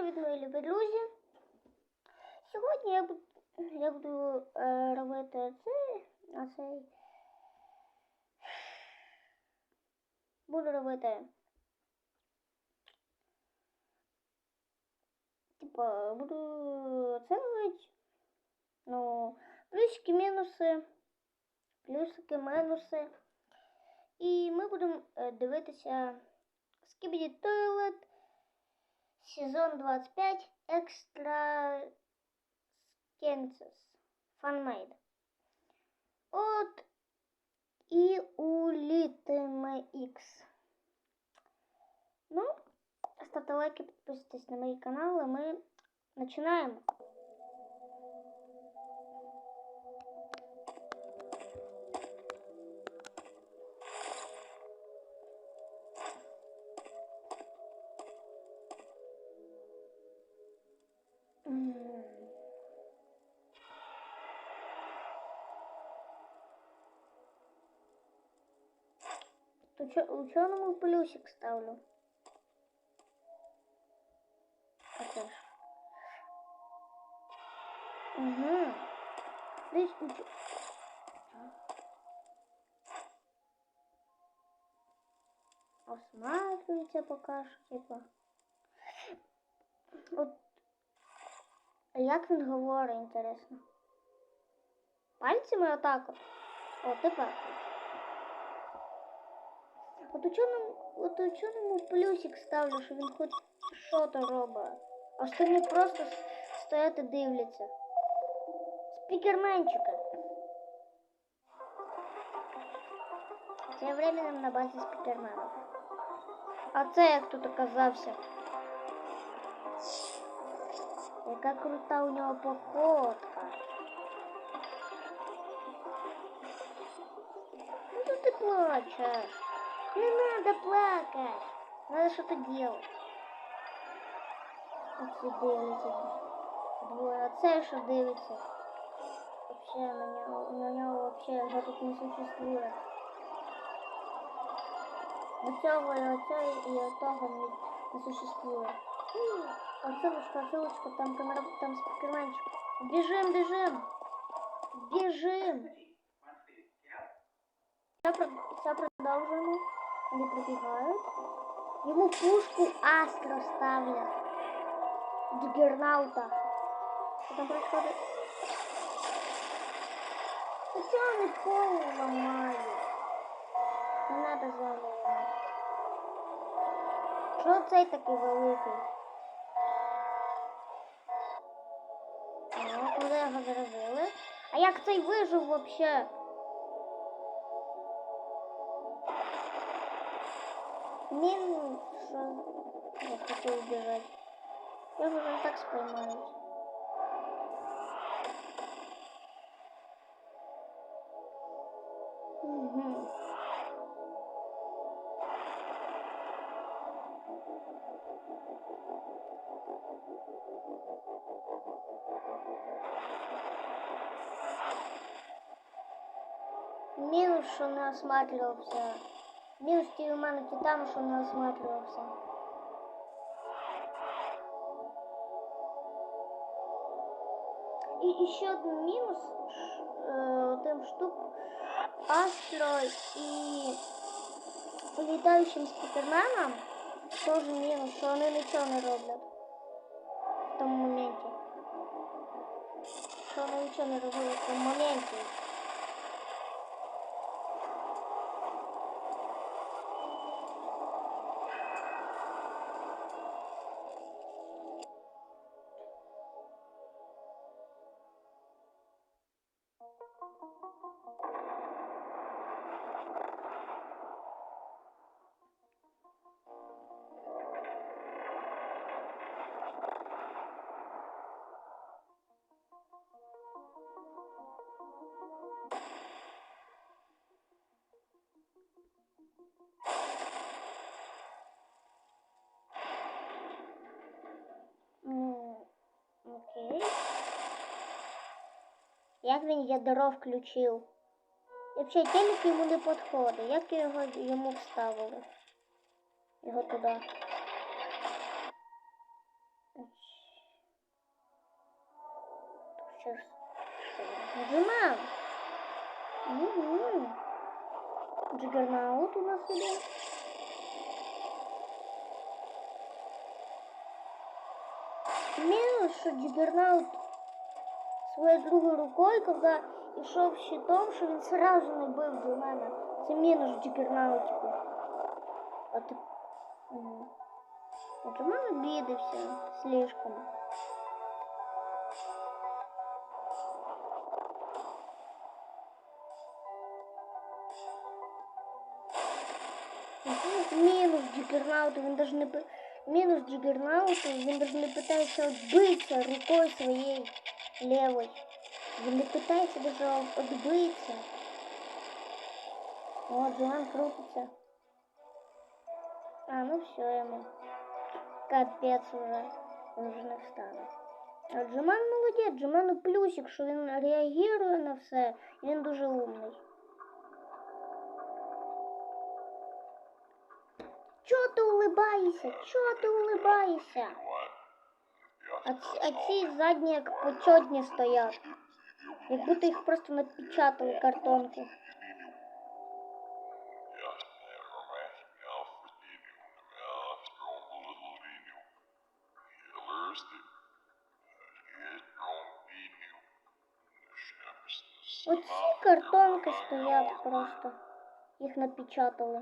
привіт, мої любі друзі. Сьогодні я буду, я буду е, робити це, а цей. Буду робити. Типа, буду оцінювати. Ну, плюсики, мінуси, плюсики, мінуси. І ми будемо е, дивитися Skibidi Toilet, сезон 25, Extra Sciences, Fanmade. От і улітиме X. Ну, ставте лайки, підписуйтесь на мої канали. Ми починаємо. Ученому плюсик ставлю. Оце. Угу. Десь уч... Осматривается пока що, типа. От а як він говорить, інтересно? Пальцями отак от. О, тепер. От ученому, от ученому плюсик ставлю, що він хоч що-то робить. А остальні просто с- стоять і дивляться. Спікерменчика. Тем временем на базі спікерменів. А це як тут оказався? Яка крута у нього походка. Ну что ты плачешь? Не надо плакать. Надо что-то делать. Оці дивляться. Двоє. А це що дивиться? Вообще на нього, на нього вообще його тут не существує. До цього і оцього і отого не, не существує. М, Отсылочка, отсылочка, там камера, там спикерманчик. Бежим, бежим! Бежим! Все, про- все продовжуємо. Вони прибігають. Йому пушку Астро ставлять. Джиггернаута. Що там происходит? Та чого вони пол ламають? Не надо заново. Що цей такий великий? Ну, куди його заразили? А як цей вижив вообще? Мин, я хотів убежать. Я вже так споймають. Угу. Мінус, що не осматривався. Мінус ті у мене титан, що не осматривався. І, і ще один мінус ш- е, тим штук Астро і літаючим спікерменам теж мінус, що вони нічого не роблять в тому моменті. Що вони нічого не робили в тому моменті. Окей. Як він ядро включив? І взагалі телек йому не підходить. Як його йому вставили? Його туди. Що ж? Нажимаем. Угу. Джигернаут у нас идет. Мінус, що Джигернаут своєю другою рукою, коли йшов щитом, що він сразу не бив до мене. Це мінус Джигернаутику. А ти... Угу. А Джиман обідався слишком. Мінус Джигернауту, він даже не пи- мінус Джигернауту, він даже не питається відбитися рукою своєю левой. Він не питається даже відбитися. О, Джоан крутиться. А, ну все ему. Капец уже. Он уже не встане. А Джиман молодець, Джиману плюсик, що він реагує на все. і Він дуже умний. Ти улибаєшся? Чого ти улибаєшся? А ці, а ці задні як почетні стоять. Як будто їх просто напечатали картонку. Оці картонки стоять просто. Їх напечатали.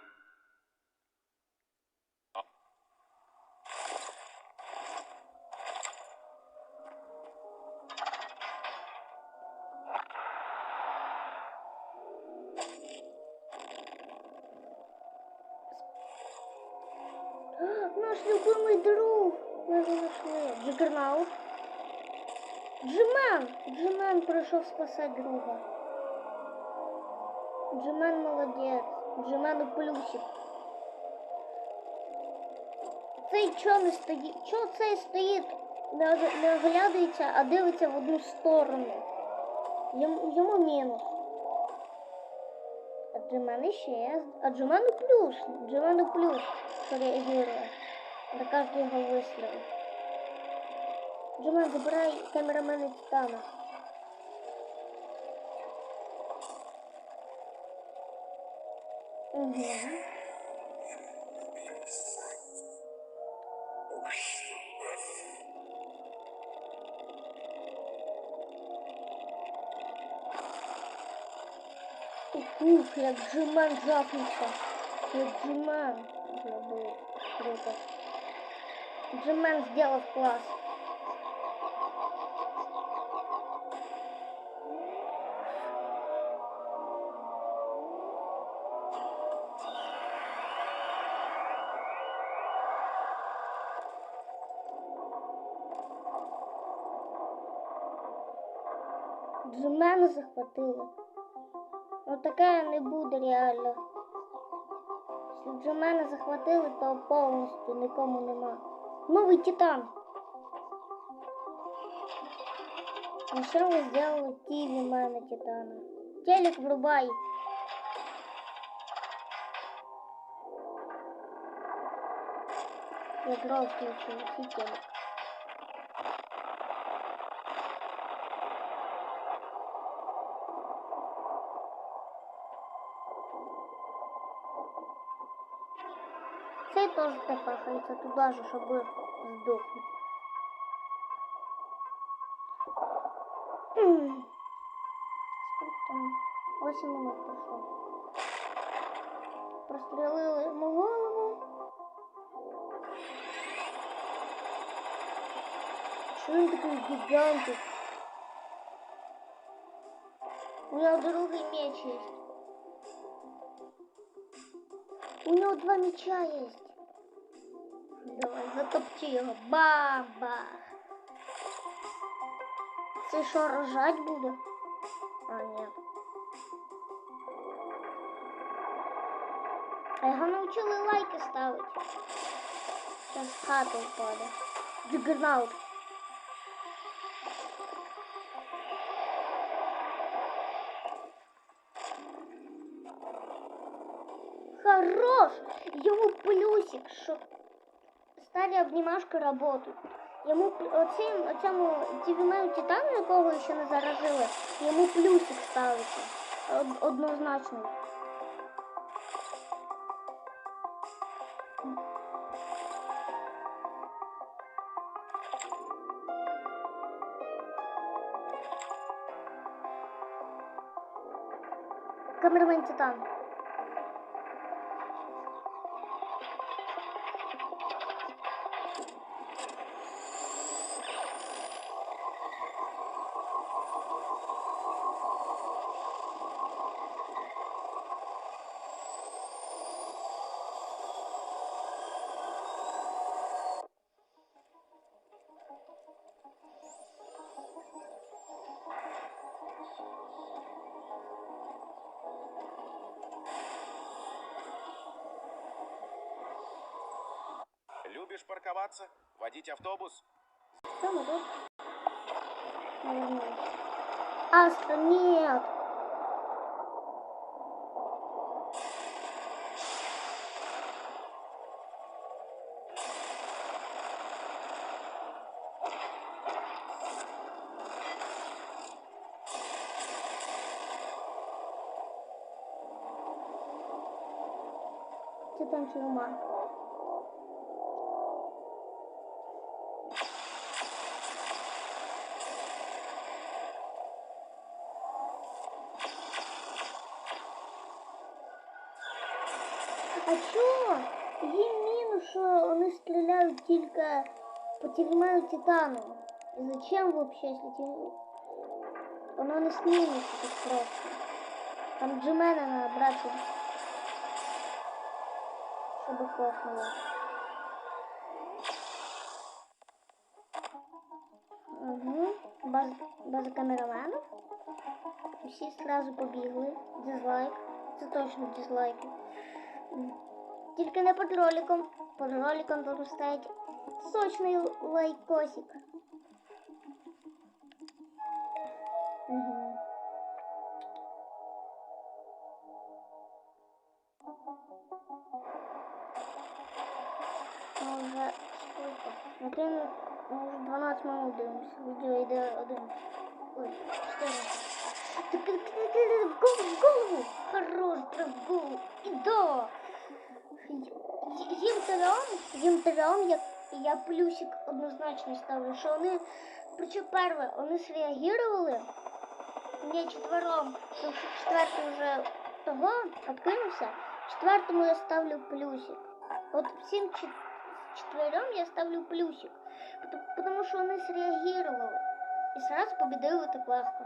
Прийшов спасати друга. Джимен молодець. Джимену плюсик. Цей чо не стоїть? Чо цей стоїть? Не, оглядується, а дивиться в одну сторону. Йому, йому мінус. А Джимен ще. А Джимену плюс. Джимену плюс, реагує на кожний його вислів. Джимен, забирай камерамена Титана. Угу. Ух, як Джимен жахнувся. Як Джимен. Забыл. Круто. Джимен сделал класс. Джимена захватили. Ну таке не буде реально. Якщо Джимена захватили, то повністю нікому нема. Новий титан. А що ви зробили ті в мене титана? Телек врубай. Я дров включил, всі телек. Цей теж тепахається туди же, щоб здохнути. М. Скільки там? 8 минут пройшло. Прострелили йому голову. Що він такий гігантик? У нього другий меч є. У нього два меча є. Затопчи його. Баба. Це що, рожать буде? А, ні. А його навчили лайки ставити. Зараз в хату впаде. Джиггернаут. Хорош! Йому плюсик, що старі обнімашки работають. Йому пл- оцим, оцьому дівімею титану, якого ще не заражили, йому плюсик ставиться. Од- однозначно. Камермен титан. Любишь парковаться? Водить автобус? Астра, нет! Титан тюрьма. А чого? Їм мінус, що вони стріляють тільки по тюрмаю титану. І зачем вообще, если тюрьму? Воно не снимется так просто. Там Джимена надо брать, чтобы хлопнуло. Угу. Баз, база камераменов. Всі сразу побігли. Дизлайк. Це точно дизлайки. М. Тільки не під роликом. Під роликом должен стоять сочний л- лайкосик. Угу. Ну, вже сколько? На ти ми вже 12 минут дивимося. Відео йде один. Ой, 14. Так, так, так, так, в голову, в голову. Хорош, прям в голову. І да. Й- Їм трьом, їм трьом я, я плюсик однозначно ставлю, що вони, причому перше, вони среагували, не четвером, тому що четвертий вже того откинувся, четвертому я ставлю плюсик. От всім чет- четвером я ставлю плюсик, пото- потому що вони среагували і сразу побідили так легко.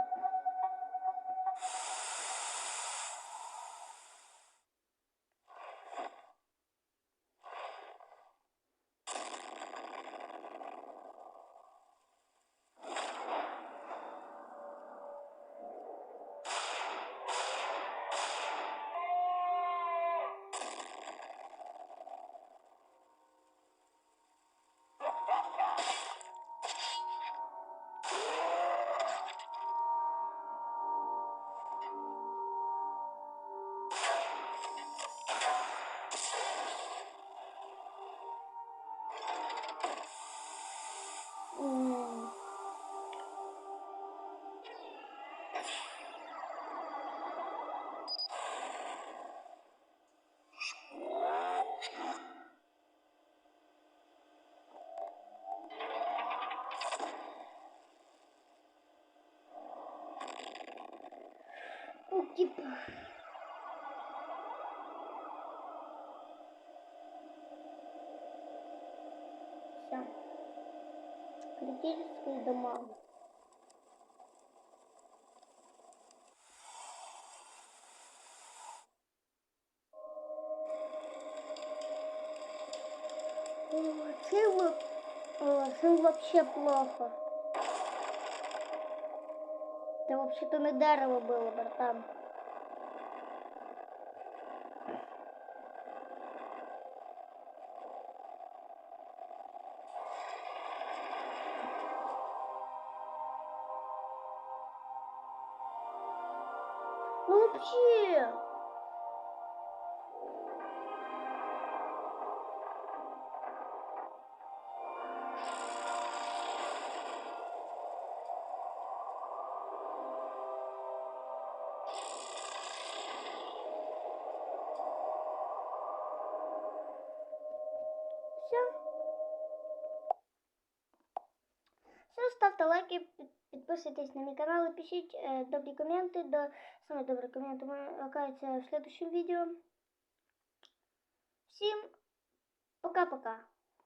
Типа. Все. Критические дома. Во- о, це вообще плохо. Це вообще-то дерево було, братан. під- підписуйтесь на мій канал і пишіть е, добрі коменти. До самі добрі коменти окажуться в следующем відео. Всім пока-пока.